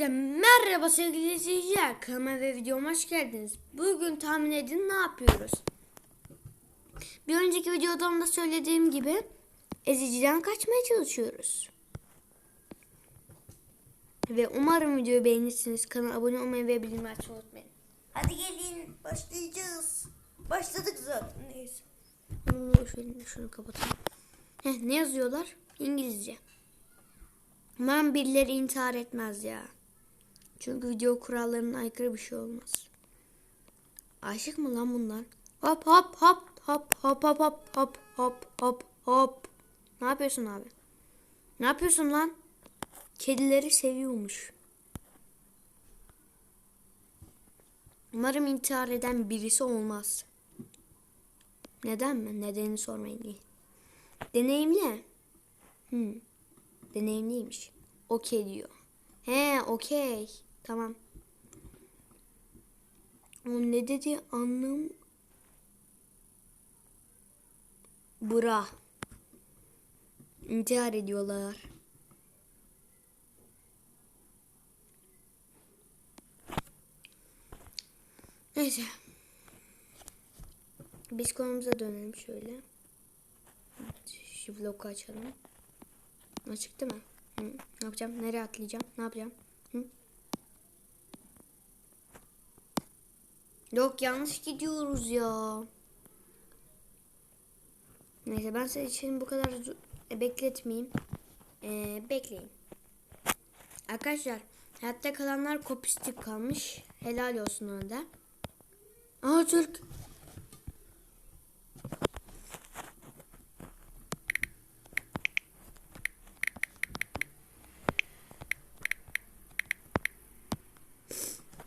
Hepinize merhaba sevgili izleyiciler. Kanalıma ve videoma hoş geldiniz. Bugün tahmin edin ne yapıyoruz? Bir önceki videodan da söylediğim gibi eziciden kaçmaya çalışıyoruz. Ve umarım videoyu beğenirsiniz. Kanala abone olmayı ve bildirimleri açmayı unutmayın. Hadi gelin başlayacağız. Başladık zaten. Neyse. Bunu verin, şunu kapatalım. Heh, ne yazıyorlar? İngilizce. Umarım birileri intihar etmez ya. Çünkü video kurallarına aykırı bir şey olmaz. Aşık mı lan bunlar? Hop hop hop hop hop hop hop hop hop hop hop. Ne yapıyorsun abi? Ne yapıyorsun lan? Kedileri seviyormuş. Umarım intihar eden birisi olmaz. Neden mi? Nedenini sormayın iyi. Deneyimli. Hmm. Deneyimliymiş. Okey diyor. He okey. Tamam. O ne dedi anlam? Bura. İntihar ediyorlar. Neyse. Biz konumuza dönelim şöyle. Şu vlogu açalım. Açık değil mi? Hı. Ne yapacağım? Nereye atlayacağım? Ne yapacağım? Hı? Yok yanlış gidiyoruz ya. Neyse ben size için bu kadar e, bekletmeyeyim. Ee, bekleyin. Arkadaşlar hayatta kalanlar kopistik kalmış. Helal olsun ona da. Aa Türk.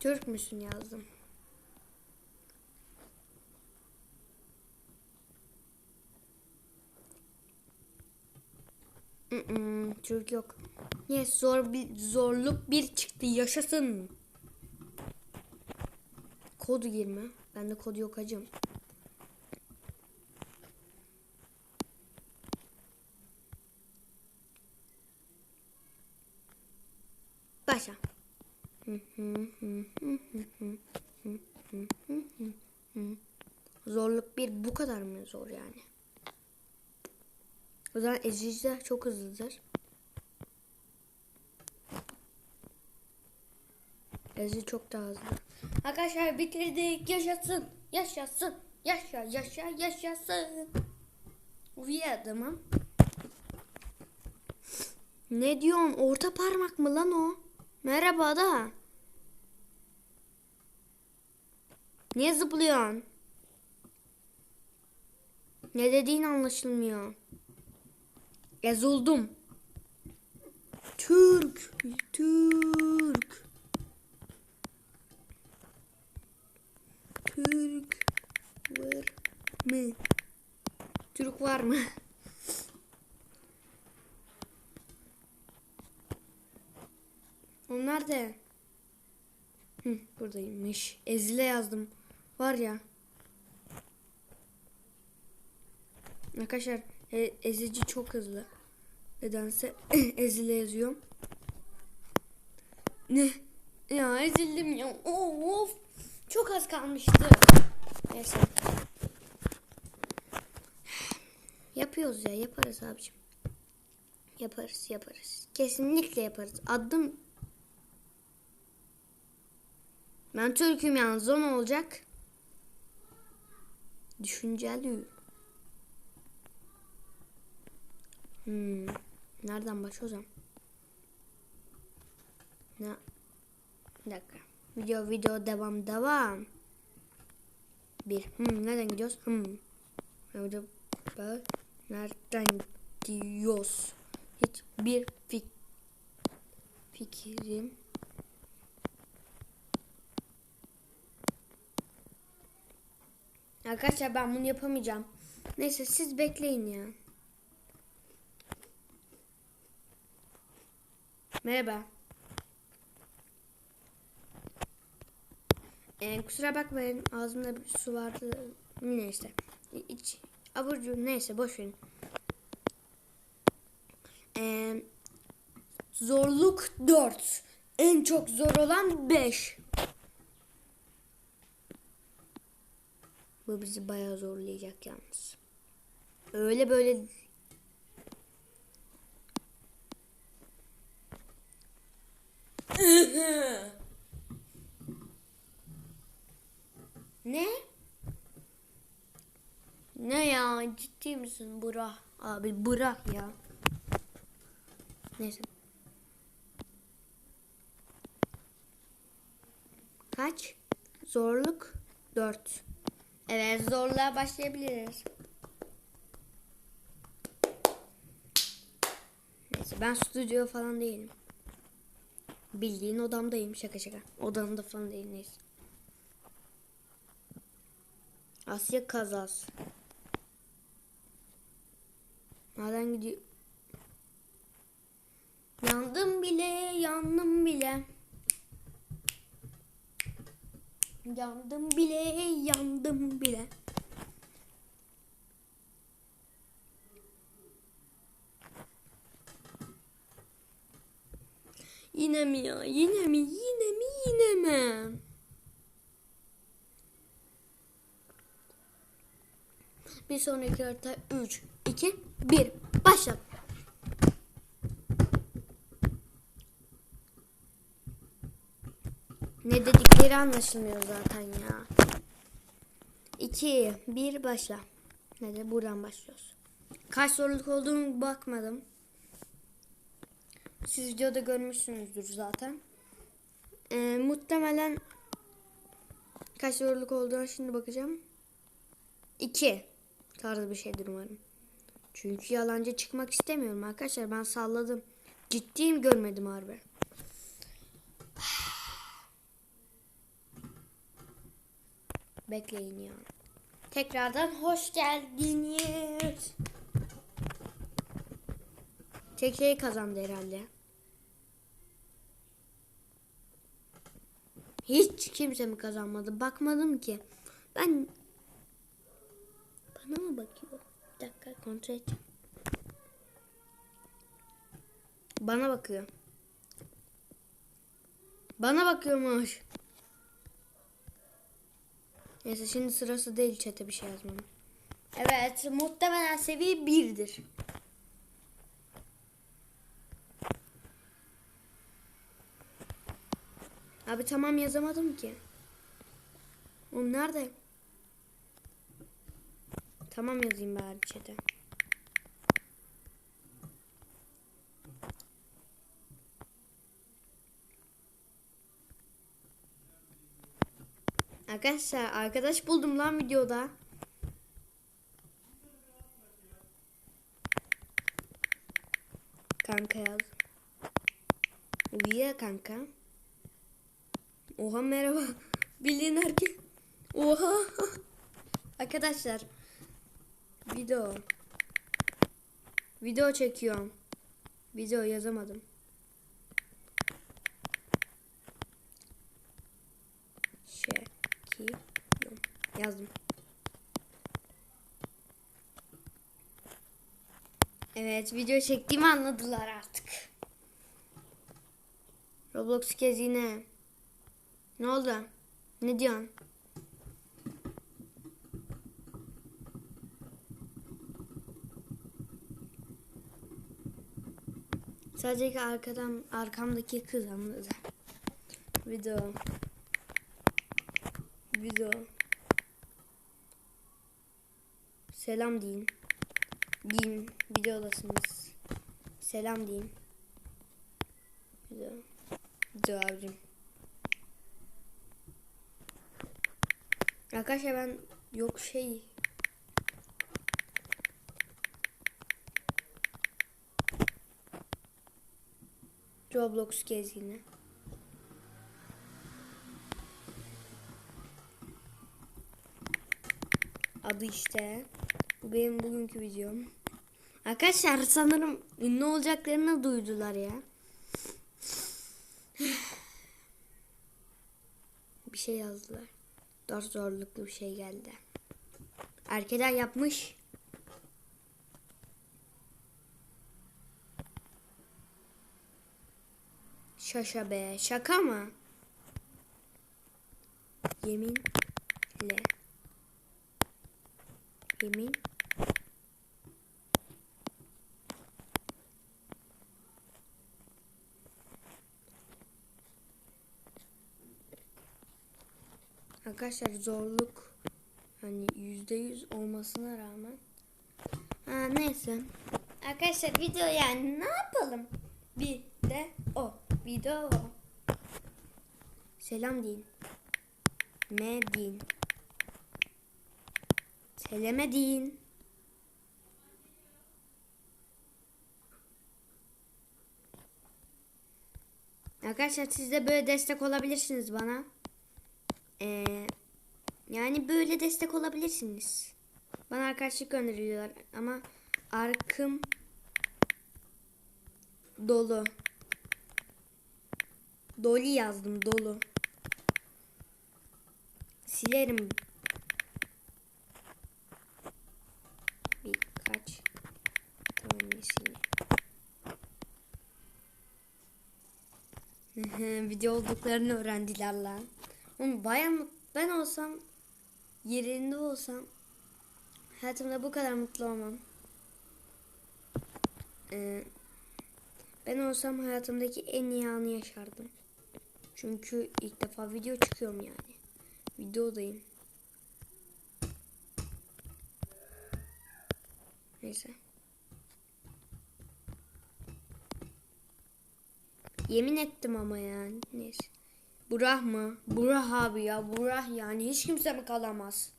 Türk müsün yazdım. Türk yok. Yes zor bir zorluk bir çıktı yaşasın. Kodu girme. Bende kod yok hacım. Başla. Zorluk bir bu kadar mı zor yani? O zaman eziciler çok hızlıdır. Ezi çok daha hızlı. Arkadaşlar bitirdik. Yaşasın. Yaşasın. Yaşa yaşa yaşasın. Uyu adamım. Ne diyorsun? Orta parmak mı lan o? Merhaba da. Niye zıplıyorsun? Ne dediğin anlaşılmıyor. Ezuldum. Türk. Türk. Türk var mı? Türk var mı? Onlar da. Hı, buradaymış. Ezile yazdım. Var ya. Arkadaşlar e, ezici çok hızlı. Nedense ezile yazıyorum. Ne? Ya ezildim ya. Of. Çok az kalmıştı. Neyse. Yapıyoruz ya yaparız abicim. Yaparız yaparız. Kesinlikle yaparız. Adım Ben Türk'üm yalnız o ne olacak? Düşünceli. Hmm. Nereden başlıyorsam? Ne? Bir dakika. Video video devam devam. Bir. Hmm, nereden gidiyoruz? Hmm. Nereden gidiyoruz? Hiçbir fik fikrim Arkadaşlar ben bunu yapamayacağım. Neyse siz bekleyin ya. Merhaba. Ee, kusura bakmayın ağzımda bir su vardı. Neyse. İç, aburcu neyse boş. Ee, zorluk 4. En çok zor olan 5. Bu bizi bayağı zorlayacak yalnız. Öyle böyle Ne? Ne ya ciddi misin Bura? Abi bırak ya. Neyse. Kaç? Zorluk 4. Evet zorluğa başlayabiliriz. Neyse ben stüdyo falan değilim. Bildiğin odamdayım şaka şaka. Odamda falan değil neyse. Asya kazası. Nereden gidiyor? Yandım bile, yandım bile. Yandım bile, yandım bile. Yine mi ya? Yine mi? Yine mi? Yine mi? Bir sonraki harita 3, 2, 1. Başla. Ne dedikleri anlaşılmıyor zaten ya. 2, 1 başla. Ne de buradan başlıyoruz. Kaç soruluk olduğunu bakmadım. Siz videoda görmüşsünüzdür zaten. Ee, muhtemelen kaç soruluk olduğuna şimdi bakacağım. 2 tarzı bir şeydir umarım. Çünkü yalancı çıkmak istemiyorum arkadaşlar. Ben salladım. Ciddiyim görmedim harbi. Bekleyin ya. Tekrardan hoş geldiniz. Tek şey kazandı herhalde. Hiç kimse mi kazanmadı? Bakmadım ki. Ben bana mı bakıyor? Bir dakika kontrol edeceğim. Bana bakıyor. Bana bakıyormuş. Neyse şimdi sırası değil çete bir şey yazmam. Evet muhtemelen seviye 1'dir. Abi tamam yazamadım ki. Oğlum nerede? Tamam yazayım bari chat'e. Arkadaşlar arkadaş buldum lan videoda. Kanka yaz. Uyuyor kanka. Oha merhaba. Bildiğin herkes. Oha. Arkadaşlar. Video. Video çekiyorum. Video yazamadım. Çekiyorum. Yazdım. Evet video çektiğimi anladılar artık. Roblox kez yine. Ne oldu? Ne diyorsun? Sadece arkadan arkamdaki kız anladı. Video. Video. Selam deyin. Deyin. Videodasınız. Selam deyin. Video. Video abicim. Arkadaşlar ben yok şey Roblox gezgini. Adı işte. Bu benim bugünkü videom. Arkadaşlar sanırım ünlü olacaklarını duydular ya. Bir şey yazdılar. Dört zorluklu bir şey geldi. Erkekler yapmış. Şaşa be. Şaka mı? Yeminle. Yemin. Arkadaşlar zorluk hani yüzde yüz olmasına rağmen ha, neyse arkadaşlar video yani ne yapalım bir de o selam deyin me deyin seleme deyin Arkadaşlar siz de böyle destek olabilirsiniz bana. Ee, yani böyle destek olabilirsiniz. Bana arkadaşlık gönderiyorlar ama arkım dolu. Dolu yazdım dolu. Silerim. Birkaç tanesini. Video olduklarını öğrendiler lan. Oğlum baya ben olsam yerinde olsam hayatımda bu kadar mutlu olmam. Ee, ben olsam hayatımdaki en iyi anı yaşardım. Çünkü ilk defa video çıkıyorum yani. Videodayım. Neyse. Yemin ettim ama yani. Neyse. Burah mı? Burah abi ya. Burah yani. Hiç kimse mi kalamaz?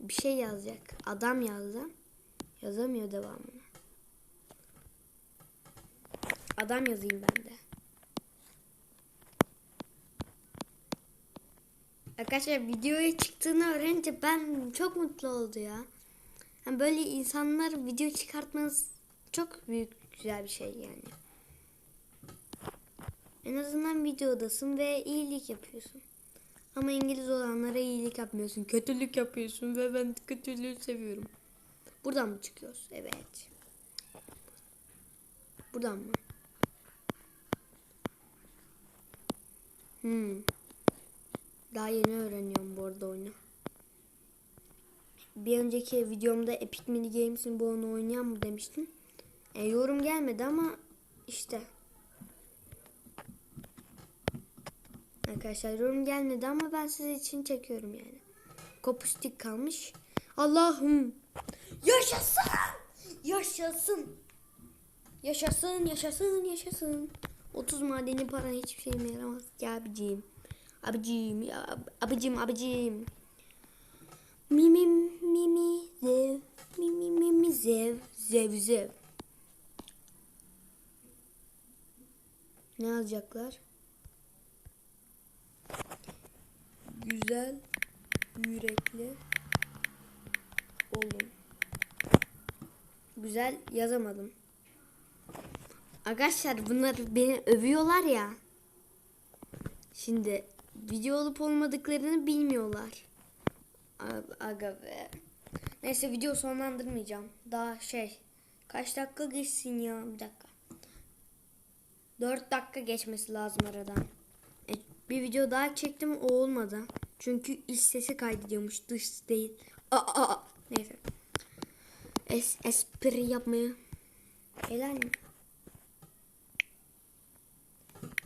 Bir şey yazacak. Adam yazdı. Yazamıyor devamını. Adam yazayım ben de. Arkadaşlar videoya çıktığını öğrenince ben çok mutlu oldu ya. Yani böyle insanlar video çıkartmanız çok büyük güzel bir şey yani. En azından videodasın ve iyilik yapıyorsun. Ama İngiliz olanlara iyilik yapmıyorsun. Kötülük yapıyorsun ve ben kötülüğü seviyorum. Buradan mı çıkıyoruz? Evet. Buradan mı? Hmm. Daha yeni öğreniyorum bu arada oyunu. Bir önceki videomda Epic Mini Games'in bu oyunu oynayan mı demiştim. E, yorum gelmedi ama işte. Arkadaşlar yorum gelmedi ama ben size için çekiyorum yani. Kopustik kalmış. Allah'ım. Yaşasın! Yaşasın! Yaşasın, yaşasın, yaşasın. 30 madeni para hiçbir şeyime yaramaz ki abicim. Abicim, ab- abicim, abicim. Mimim, mimi, zev, mimi, mimi, zev, zev, zev. Ne yazacaklar? Güzel, yürekli olun. Güzel yazamadım. Arkadaşlar bunlar beni övüyorlar ya. Şimdi video olup olmadıklarını bilmiyorlar. Aga be. Neyse video sonlandırmayacağım. Daha şey. Kaç dakika geçsin ya? Bir dakika. 4 dakika geçmesi lazım aradan. E, bir video daha çektim o olmadı. Çünkü iç sesi kaydediyormuş dış değil. Aa, aa, aa. Neyse. Es, espri yapmayı. Helal mi?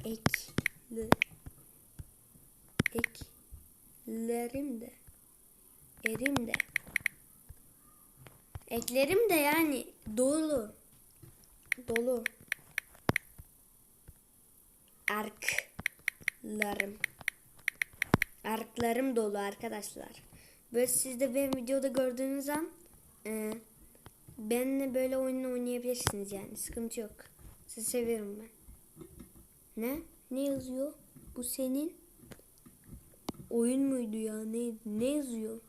Ekli. Eklerim de. Erim de. Eklerim de yani dolu. Dolu. Arklarım. Arklarım dolu arkadaşlar. Böyle siz de benim videoda gördüğünüz an e, benimle böyle oyun oynayabilirsiniz yani. Sıkıntı yok. Sizi seviyorum ben. Ne? Ne yazıyor? Bu senin oyun muydu ya? Ne ne yazıyor?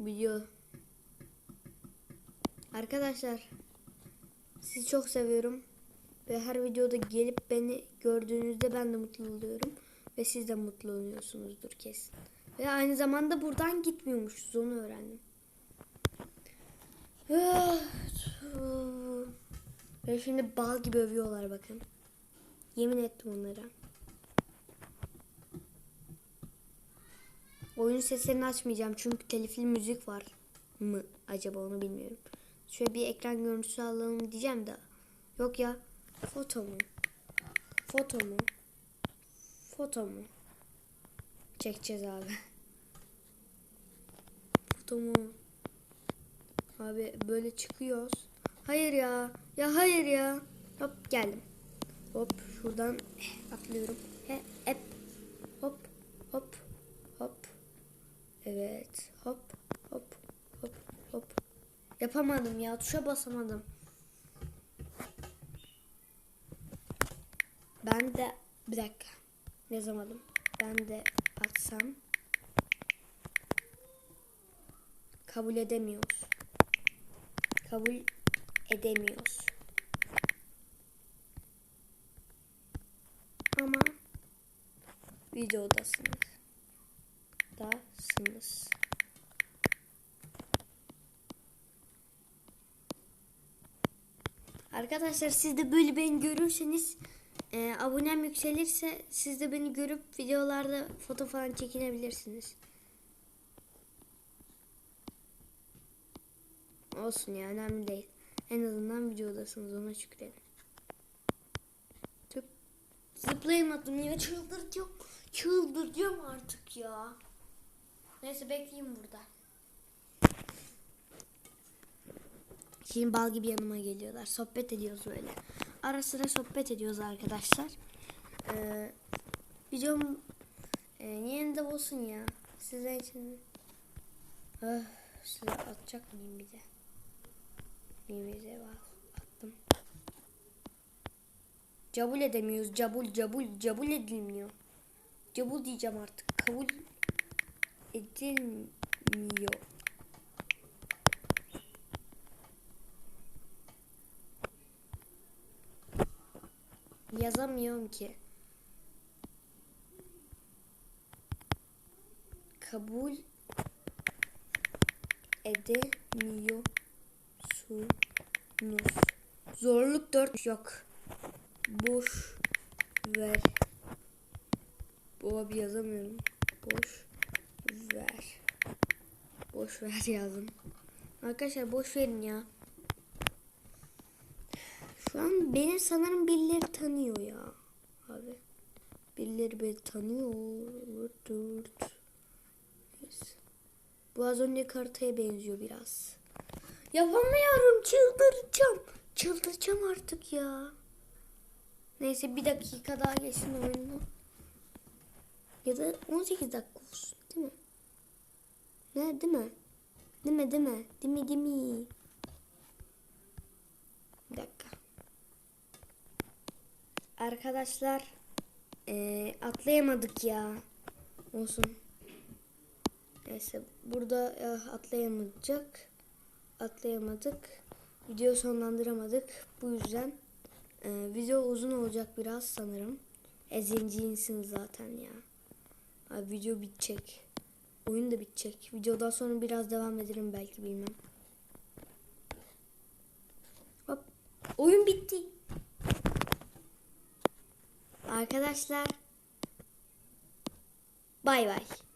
Video. Arkadaşlar sizi çok seviyorum. Ve her videoda gelip beni gördüğünüzde ben de mutlu oluyorum. Ve siz de mutlu oluyorsunuzdur kesin. Ve aynı zamanda buradan gitmiyormuşuz onu öğrendim. Ve şimdi bal gibi övüyorlar bakın. Yemin ettim onlara. Oyun seslerini açmayacağım çünkü telifli müzik var mı acaba onu bilmiyorum. Şöyle bir ekran görüntüsü alalım diyeceğim de. Yok ya. Foto mu? Foto mu? Foto mu? Çekeceğiz abi. Foto mu? Abi böyle çıkıyoruz. Hayır ya. Ya hayır ya. Hop geldim. Hop şuradan atlıyorum. He, hep. Hop hop hop. Evet. Hop hop hop hop. Yapamadım ya. Tuşa basamadım. Ben de bir dakika. Yazamadım. Ben de atsam kabul edemiyoruz. Kabul edemiyoruz. Ama videodasınız. Dasınız. Arkadaşlar siz de böyle beni görürseniz e, abonem yükselirse siz de beni görüp videolarda foto falan çekinebilirsiniz. Olsun ya önemli değil. En azından videodasınız ona şükredin. Tıp. Zıplayamadım ya çıldıracağım. Çıldıracağım artık ya. Neyse bekleyeyim burada. Şimdi bal gibi yanıma geliyorlar. Sohbet ediyoruz böyle. Ara sıra sohbet ediyoruz arkadaşlar. Ee, videom e, yerinde olsun ya. Sizler için. Ah, size atacak mıyım bir de? Var. Attım. Cabul edemiyoruz. Cabul, cabul, cabul edilmiyor. Cabul diyeceğim artık. Kabul edilmiyor. Yazamıyorum ki. Kabul edemiyorsunuz. Zorluk 4 yok. Boş ver. Bu abi yazamıyorum. Boş ver. Boş ver yazın. Arkadaşlar boş verin ya. Şu an beni sanırım birileri tanıyor ya. Abi. Birileri beni tanıyor. Dırt. Neyse. Bu az önceki haritaya benziyor biraz. Yapamıyorum. Çıldıracağım. Çıldıracağım artık ya. Neyse bir dakika daha geçsin oyunu. Ya da 18 dakika olsun değil mi? Ne değil mi? Değil mi değil mi? Değil mi değil mi? Bir dakika. Arkadaşlar eee, atlayamadık ya. Olsun. Neyse burada e, atlayamayacak. Atlayamadık. Video sonlandıramadık. Bu yüzden e, video uzun olacak biraz sanırım. Ezinciyinsiniz zaten ya. Abi video bitecek. Oyun da bitecek. Videodan sonra biraz devam ederim belki bilmem. Hop. Oyun bitti. Arkadaşlar bay bay.